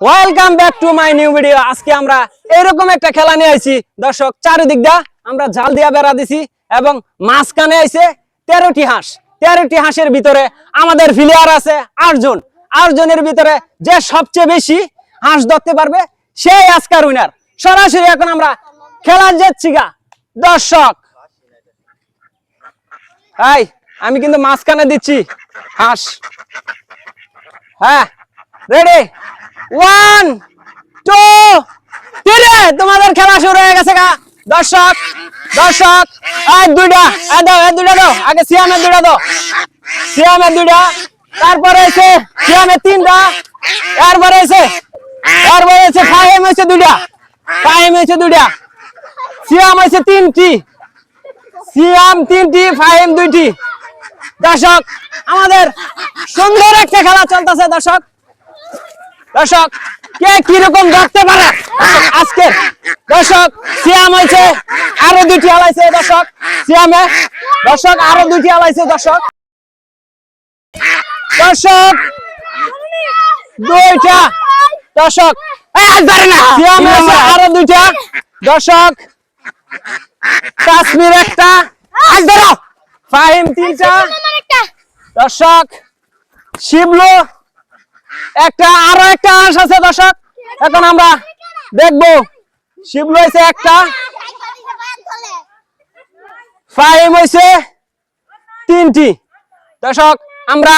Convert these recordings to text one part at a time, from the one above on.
Welcome back to my new video আজকে আমরা এরকম একটা খেলা নিয়ে আইছি। দর্শক, চারিদিক দা আমরা জাল দিয়া বেড়া দিছি এবং মাঝখানে আইছে তেরোটি হাঁস। তেরোটি হাঁসের ভিতরে আমাদের প্লেয়ার আছে আটজন আটজনের ভিতরে যে সবচেয়ে বেশি হাঁস ধরতে পারবে, সেই আজকার উইনার সরাসরি এখন আমরা খেলা যাচ্ছি গা। দর্শক, এই, আমি কিন্তু মাঝখানে দিচ্ছি হাঁস। হ্যাঁ রেডি ওয়ান টু থ্রি তোমাদের খেলা শুরু হয়ে গেছে গা। দর্শক দর্শক, এই দুইটা, এই দাও, এই দুইটা দাও। আগে সিয়ামের দুইটা দাও। সিয়ামের দুইটা, তারপরে এসে সিয়ামের তিনটা, তারপরে এসে তারপরে এসে ফাহিম হয়েছে দুইটা, ফাহিম হয়েছে দুইটা, সিয়াম হয়েছে তিনটি, সিয়াম তিনটি, ফাহিম দুইটি। দর্শক, আমাদের সুন্দর একটা খেলা চলতেছে, দর্শক। দর্শক কে কীরকম ধরতে পারে? আজকে দর্শক সিয়াম হয়েছে আরও দুটি আলাইছে দর্শক সিয়ামে। দর্শক আরও দুটি আলাইছে দর্শক। দর্শক দুইটা। দর্শক আরও দুইটা। দর্শক কাশ্মীর একটা। আজ ধরো ফাহিম তিনটা। দর্শক শিবলু। একটা আরও একটা হাঁস আছে দর্শক। এখন আমরা দেখব। শিবলু হয়েছে একটা। ফাহিম হয়েছে তিনটি। দর্শক আমরা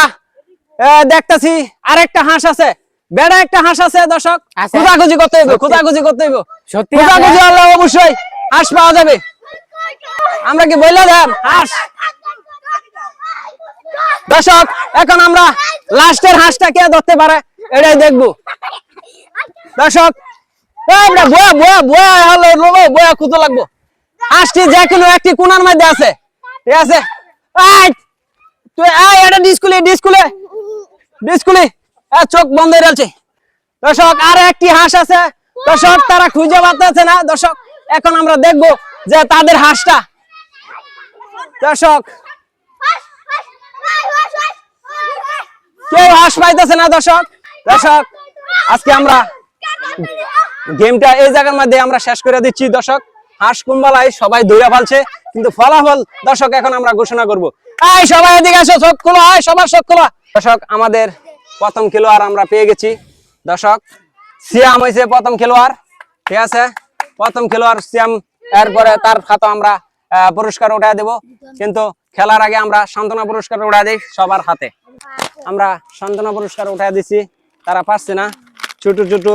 দেখতাছি আরেকটা হাঁস আছে। বেড়া একটা হাঁস আছে দর্শক? খোঁজাখুঁজি করতে হইব? খোঁজাখুঁজি করতে হইব। সত্যি খোঁজাখুঁজি হলে অবশ্যই হাঁস পাওয়া যাবে। আমরা কি বললে দেন হাঁস। দর্শক এখন আমরা লাস্টের হাঁসটা কে ধরতে পারে? এটাই দেখব। দর্শক বয়া বয়া বয়া বয়া কুতো লাগবো। হাঁসটি যে কোনো একটি কোনার মধ্যে আছে। ঠিক আছে? চোখ বন্ধ রয়েছে দর্শক, আর একটি হাঁস আছে। দর্শক, তারা খুঁজে পাচ্ছে না। দর্শক, এখন আমরা দেখব যে তাদের হাঁসটা। দর্শক কেউ হাঁস পাইতেছে না, দর্শক। দর্শক, আজকে আমরা গেমটা এই জায়গার মধ্যে আমরা শেষ করে দিচ্ছি, দর্শক। হাঁস কুম্বালাই সবাই দৌড়া কিন্তু ফলাফল, দর্শক, এখন আমরা ঘোষণা সবাই এদিকে আসো, চোখ খোলো সবার চোখ খোলো। দর্শক, আমাদের প্রথম খেলোয়াড় আমরা পেয়ে গেছি। দর্শক, সিয়াম হয়েছে প্রথম খেলোয়াড়, ঠিক আছে? প্রথম খেলোয়াড় সিয়াম, এরপরে তার খাতা আমরা পুরস্কার উঠায় দেব। কিন্তু খেলার আগে আমরা সান্ত্বনা পুরস্কার উঠায় দিই সবার হাতে। আমরা সান্ত্বনা পুরস্কার উঠায় দিছি। তারা পারছে না। ছোট ছোট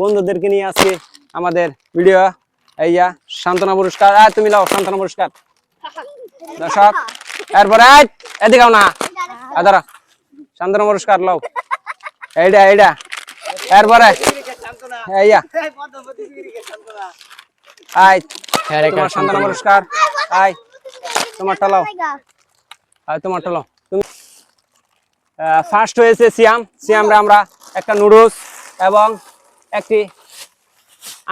বন্ধুদেরকে নিয়ে আজকে আমাদের ভিডিও এইয়া সান্ত্বনা পুরস্কার। আয় তুমি লাও সান্ত্বনা পুরস্কার। দর্শক, এরপরে এদিকে না। আদারা সান্ত্বনা পুরস্কার লও এইটা এইটা এরপরে আয় তোমার সান্ত্বনা পুরস্কার। আয় তোমারটা লাও আয় তোমারটা লাও তুমি ফার্স্ট হয়েছে সিয়াম। সিয়ামরা আমরা একটা নুডলস এবং একটি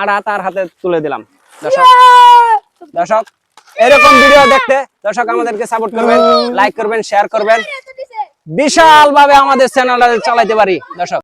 আড়া তার হাতে তুলে দিলাম। দর্শক দর্শক এরকম ভিডিও দেখতে দর্শক আমাদেরকে সাপোর্ট করবেন লাইক করবেন শেয়ার করবেন। বিশাল ভাবে আমাদের চ্যানেলটা চালাইতে পারি দর্শক।